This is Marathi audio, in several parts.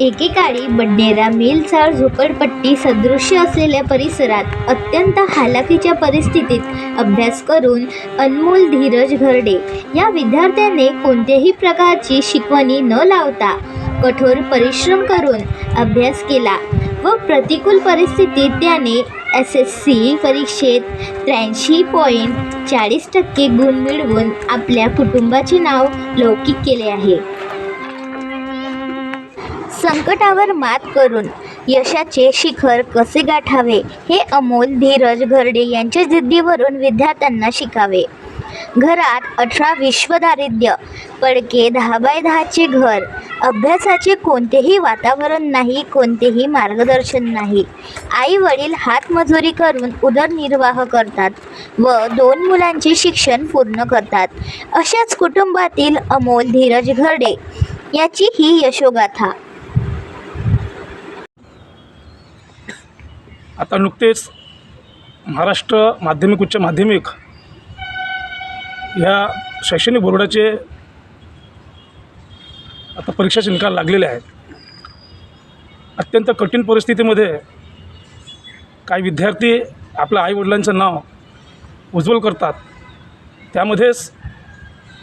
एकेकाळी बडनेरा मिलचाळ झोपडपट्टी सदृश्य असलेल्या परिसरात अत्यंत हालाकीच्या परिस्थितीत अभ्यास करून अनमोल धीरज घरडे. या विद्यार्थ्याने कोणत्याही प्रकारची शिकवणी न लावता कठोर परिश्रम करून अभ्यास केला व प्रतिकूल परिस्थितीत त्याने एस एस सी परीक्षेत त्र्याऐंशी पॉईंट चाळीस टक्के गुण मिळवून आपल्या कुटुंबाचे नाव लौकिक केले आहे. संकटावर मात करून यशाचे शिखर कसे गाठावे हे अमोल धीरज घरडे यांच्या जिद्दीवरून विद्यार्थ्यांना शिकावे. घरात अठरा विश्वदारिद्र्य पडके दहा बाय दहाचे घर अभ्यासाचे कोणतेही वातावरण नाही कोणतेही मार्गदर्शन नाही. आई वडील हातमजुरी करून उदरनिर्वाह करतात व दोन मुलांचे शिक्षण पूर्ण करतात. अशाच कुटुंबातील अमोल धीरज घरडे याची ही यशोगाथा. आता नुकतेच महाराष्ट्र माध्यमिक उच्च माध्यमिक ह्या शैक्षणिक बोर्डाचे आता परीक्षाचे निकाल लागलेले आहेत. अत्यंत कठीण परिस्थितीमध्ये काही विद्यार्थी आपल्या आईवडिलांचं नाव उज्ज्वल करतात. त्यामध्येच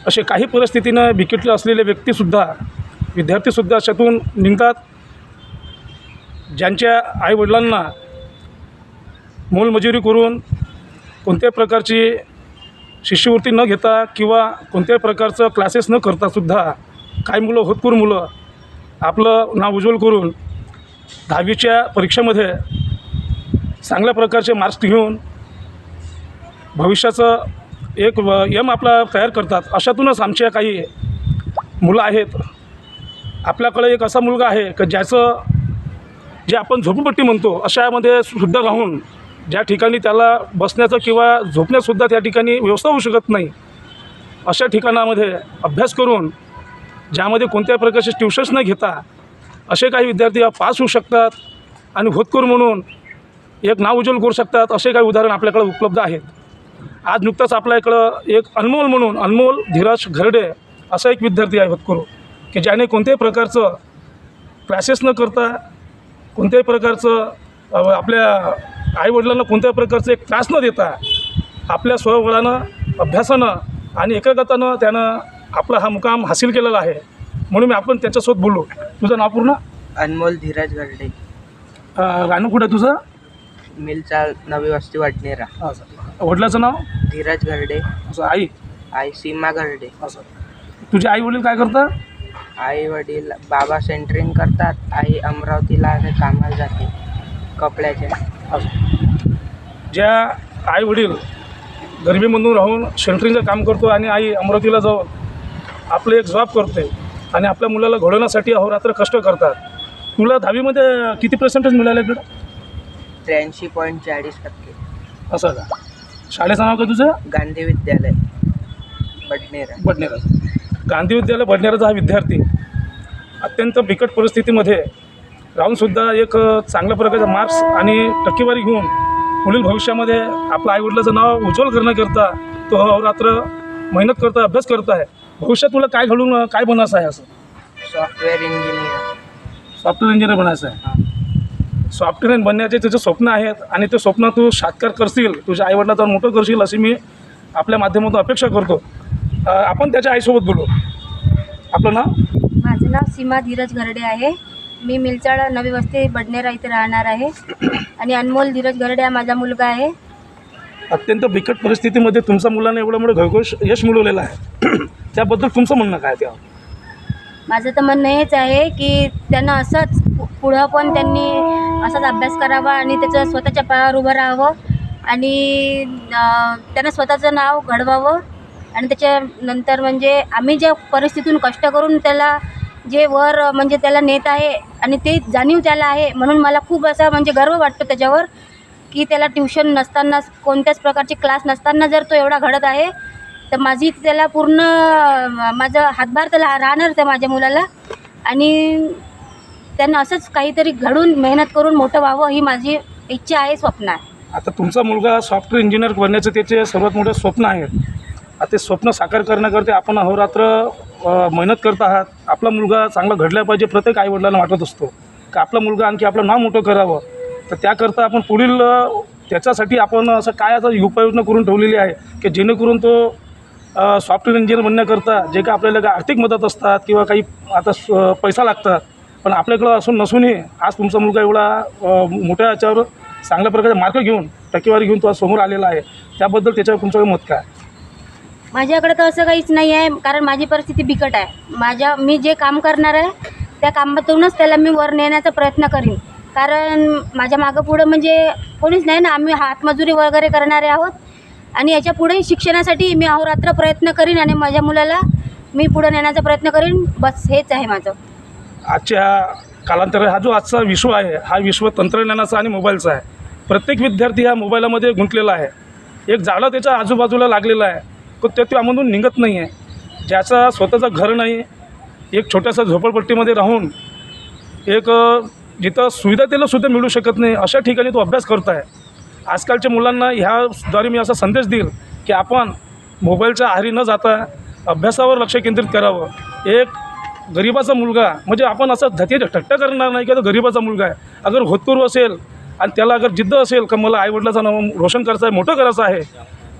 असे काही परिस्थितीनं बिकटले असलेले व्यक्तीसुद्धा विद्यार्थीसुद्धा अशातून निघतात ज्यांच्या आईवडिलांना मोलमजुरी करून कोणत्याही प्रकारची शिष्यवृत्ती न घेता किंवा कोणत्याही प्रकारचं क्लासेस न करतासुद्धा काही मुलं होतपूर मुलं आपलं नाव उज्ज्वल करून दहावीच्या परीक्षेमध्ये चांगल्या प्रकारचे मार्क्स घेऊन भविष्याचं एक यम आपला तयार करतात. अशातूनच आमच्या काही मुलं आहेत. आपल्याकडे एक असा मुलगा आहे की ज्याचं जे आपण झोपडपट्टी म्हणतो अशामध्ये सुद्धा राहून ज्या ठिकाणी त्याला बसण्याचं किंवा झोपण्यासुद्धा त्या ठिकाणी व्यवस्था होऊ शकत नाही अशा ठिकाणामध्ये अभ्यास करून ज्यामध्ये कोणत्याही प्रकारचे ट्युशन्स न घेता असे काही विद्यार्थी पास होऊ शकतात आणि होतकरू म्हणून एक नाव उज्ज्वल करू शकतात असे काही उदाहरण आपल्याकडे उपलब्ध आहेत. आज नुकताच आपल्या इकडं एक अनमोल म्हणून अनमोल धीरज घरडे असा एक विद्यार्थी आहे होतकरू की ज्याने कोणत्याही प्रकारचं क्लासेस न करता कोणत्याही प्रकारचं आपल्या आईवडिलांना कोणत्याही प्रकारचं एक त्रास न देता आपल्या स्वबळानं अभ्यासानं आणि एकाग्रतानं त्यानं आपला हा मुकाम हासिल केलेला आहे. म्हणून मी आपण त्याच्यासोबत बोलू तुझं नाव पूर्ण? अनमोल धीरज गर्डे. रानू कुठं तुझं? मिलचाल नवी वस्ती वाटणेरा. वडिलाचं नाव? धीरज गर्डे. असं आई? आई सीमा गर्डे. असं तुझे आई वडील काय करतात? आई वडील बाबा सेंटरिंग करतात. आई अमरावतीला कामाला जाते. कपड्याचे. असं. ज्या आई वडील गरिबीमधून राहून शेल्टरिंगचं काम करतो आणि आई अमरावतीला जाऊन आपलं एक जॉब करते आणि आपल्या मुलाला घडवण्यासाठी अहोरात्र कष्ट करतात तुला दहावीमध्ये किती पर्सेंटेज मिळाले बेटा? त्र्याऐंशी पॉईंट चाळीस टक्के. असं का? शाळेचं नाव काय तुझं? गांधी विद्यालय बडनेरा. बडनेरा. गांधी विद्यालय बडनेराचा हा विद्यार्थी अत्यंत बिकट परिस्थितीमध्ये राहूनसुद्धा एक चांगल्या प्रकारचा मार्क्स आणि टक्केवारी घेऊन पुढील भविष्यामध्ये आपल्या आईवडिलाचं नाव उज्ज्वल करण्याकरता तो अहोरात्र मेहनत करता अभ्यास करत आहे भविष्यात तुला काय घडून काय बनायचं आहे असं? सॉफ्टवेअर इंजिनियर सॉफ्टवेअर इंजिनियर बनायचं आहे. सॉफ्टवेअर बनण्याचे तुझे स्वप्न आहेत आणि ते स्वप्न तू साकार करशील तुझ्या आईवडिलाचं मोठं करशील अशी मी आपल्या माध्यमातून अपेक्षा करतो. आपण त्याच्या आईसोबत बोलू. आपलं नाव? माझं नाव सीमा धीरज घरडे आहे. मी मिलचाळ नवी वस्ती बडनेरा इथे राहणार आहे. आणि अनमोल धीरज घरडे हा माझा मुलगा आहे. अत्यंत बिकट परिस्थितीमध्ये तुमच्या मुलाने एवढं मोठं घरघोष यश मिळवलेलं आहे. त्याबद्दल तुमचं म्हणणं काय त्यावर? माझं तर म्हणणं हेच आहे की त्यांना असंच पु- पुढं पण त्यांनी असाच अभ्यास करावा आणि त्याचं स्वतःच्या पायावर उभं राहावं आणि अं, त्यांना स्वतःचं नाव घडवावं. आणि त्याच्यानंतर म्हणजे आम्ही ज्या परिस्थितीतून कष्ट करून त्याला जे वर म्हणजे त्याला नेत आहे आणि ते जाणीव त्याला आहे म्हणून मला खूप असा म्हणजे गर्व वाटतो त्याच्यावर की त्याला ट्युशन नसताना कोणत्याच प्रकारचे क्लास नसताना जर तो एवढा घडत आहे तर माझी त्याला पूर्ण माझं हातभार त्याला राहणार त्या माझ्या मुलाला. आणि त्यांना असंच काहीतरी घडून मेहनत करून मोठं व्हावं ही माझी इच्छा आहे स्वप्न आहे. आता तुमचा मुलगा सॉफ्टवेअर इंजिनियर बनण्याचं त्याचे सर्वात मोठं स्वप्न आहे. आता ते स्वप्न साकार करण्याकरता आपण अहोरात्र मेहनत करत आहात. आपला मुलगा चांगला घडला पाहिजे प्रत्येक आईवडिलांना वाटत असतो. का आपला मुलगा आणखी आपलं नाव मोठं करावं? तर त्याकरता आपण पुढील त्याच्यासाठी आपण असं काय असं उपाययोजना करून ठेवलेली आहे? की जेणेकरून तो सॉफ्टवेअर इंजिनियर बनण्याकरता जे काय आपल्याला काय आर्थिक मदत असतात किंवा काही आता स- पैसा लागतात पण आपल्याकडं असून नसूनही आज तुमचा मुलगा एवढा मोठ्या याच्यावर चांगल्या प्रकारे मार्क घेऊन टक्केवारी घेऊन तो आज समोर आलेला आहे. त्याबद्दल त्याच्यावर तुमचं मत काय? माझ्याकडे तर असं काहीच नाही आहे कारण माझी परिस्थिती बिकट आहे. माझ्या मी जे काम करणार आहे त्या कामातूनच त्याला मी वर नेण्याचा प्रयत्न करीन. कारण माझ्या मागं पुढं म्हणजे कोणीच नाही ना आम्ही हातमजुरी वगैरे करणारे आहोत. आणि याच्या पुढेही शिक्षणासाठी मी अहोरात्र प्रयत्न करीन आणि माझ्या मुलाला मी पुढं नेण्याचा प्रयत्न करीन. बस हेच आहे माझं. आजच्या कालांतर हा जो आजचा विश्व आहे हा विश्व तंत्रज्ञानाचा आणि मोबाईलचा आहे. प्रत्येक विद्यार्थी हा मोबाईलमध्ये गुंतलेला आहे. एक जाळं त्याच्या आजूबाजूला लागलेलं आहे. तो त्यामधून निघत नाही आहे ज्याचं स्वतःचं घर नाही एक छोट्याशा झोपडपट्टीमध्ये राहून एक जिथं सुविधा त्याला सुद्धा मिळू शकत नाही अशा ठिकाणी तो अभ्यास करत आहे आजकालच्या मुलांना ह्याद्वारे मी असा संदेश देईल की आपण मोबाईलच्या आहारी न जाता अभ्यासावर लक्ष केंद्रित करावं. एक गरिबाचा मुलगा म्हणजे आपण असं धती ठट्टा करणार नाही की तो गरिबाचा मुलगा आहे. अगर होतपूर्व असेल आणि त्याला अगर जिद्द असेल का मला आईवडिलाचं नाव रोशन करायचं आहे मोठं करायचं आहे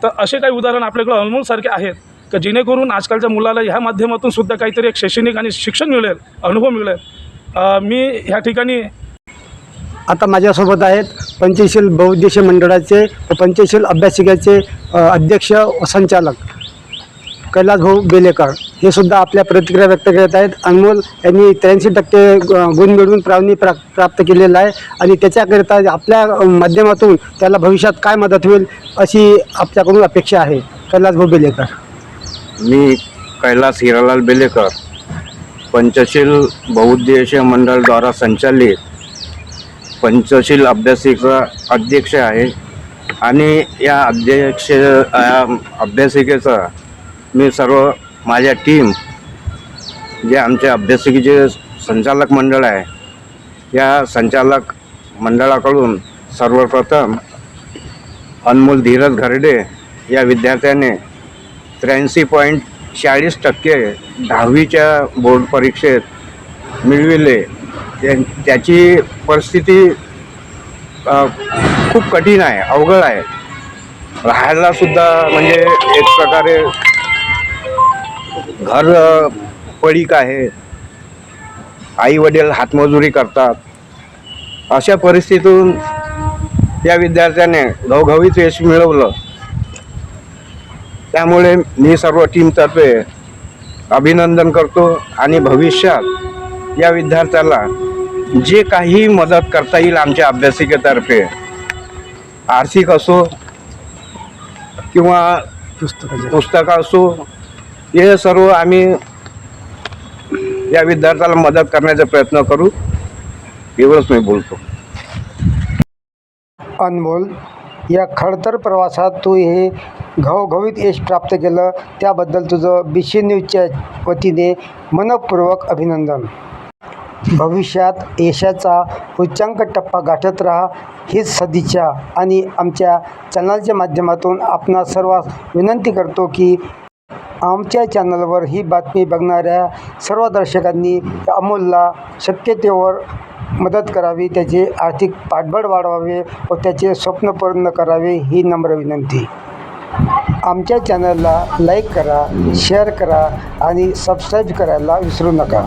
तर असे काही उदाहरण आपल्याकडे अनमोलसारखे आहेत का जेणेकरून आजकालच्या मुलाला ह्या माध्यमातून सुद्धा काहीतरी एक शैक्षणिक आणि शिक्षण मिळेल अनुभव मिळेल. मी ह्या ठिकाणी आता माझ्यासोबत आहेत पंचशील बहुउद्देशीय मंडळाचे व पंचशील अभ्यासिकेचे अध्यक्ष व संचालक कैलास भाऊ बेलेकर. हे सुद्धा आपल्या प्रतिक्रिया व्यक्त करत आहेत. अनमोल यांनी त्र्याऐंशी टक्के ग- गुण मिळवून प्रावणी प्रा प्राप्त केलेला आहे आणि त्याच्याकरिता आपल्या माध्यमातून त्याला भविष्यात काय मदत होईल अशी आपल्याकडून अपेक्षा आहे. कैलास भाऊ बेलेकर मी कैलास हिरालाल बेलेकर पंचशील बहुउद्देशीय मंडळद्वारा संचालित पंचशील अभ्यासिका अध्यक्ष आहे. आणि या अध्यक्ष अभ्यासिकेचं अभ्यासिकेचा मी सर्व माझ्या टीम जे आमच्या अभ्यासिकेचे संचालक मंडळ आहे या संचालक मंडळाकडून सर्वप्रथम अनमोल धीरज घरडे या विद्यार्थ्याने त्र्याऐंशी पॉईंट चाळीस टक्के दहावीच्या बोर्ड परीक्षेत मिळविले. त्याची परिस्थिती खूप कठीण आहे अवघड आहे. राहायलासुद्धा म्हणजे एक प्रकारे घर पडीक आहे. आई वडील हातमजुरी करतात. अशा परिस्थितीतून या विद्यार्थ्याने घवघवीत यश मिळवलं. त्यामुळे मी सर्व टीमतर्फे अभिनंदन करतो आणि भविष्यात या विद्यार्थ्याला जे काही मदत करता येईल आमच्या अभ्यासिकेतर्फे आर्थिक असो किंवा पुस्तक पुस्तकं असो हे सर्व आम्ही या विद्यार्थ्याला मदत करण्याचा प्रयत्न करू. एवढंच मी बोलतो. अनमोल या खडतर प्रवासात तू हे घवघवीत यश प्राप्त केलं त्याबद्दल तुझं बी सी न्यूजच्या वतीने मनपूर्वक अभिनंदन. भविष्यात यशाचा उच्चांक टप्पा गाठत राहा हीच सदिच्छा. आणि आमच्या चॅनलच्या माध्यमातून आपणा सर्वांस विनंती करतो की आमच्या चॅनलवर ही बातमी बघणाऱ्या सर्व दर्शकांनी अमोलला शक्य तेवर मदत करावी त्याचे आर्थिक पाठबळ वाढवावे व त्याचे स्वप्न पूर्ण करावे ही नम्र विनंती. आमच्या चॅनलला लाईक करा शेअर करा आणि सबस्क्राईब करायला विसरू नका.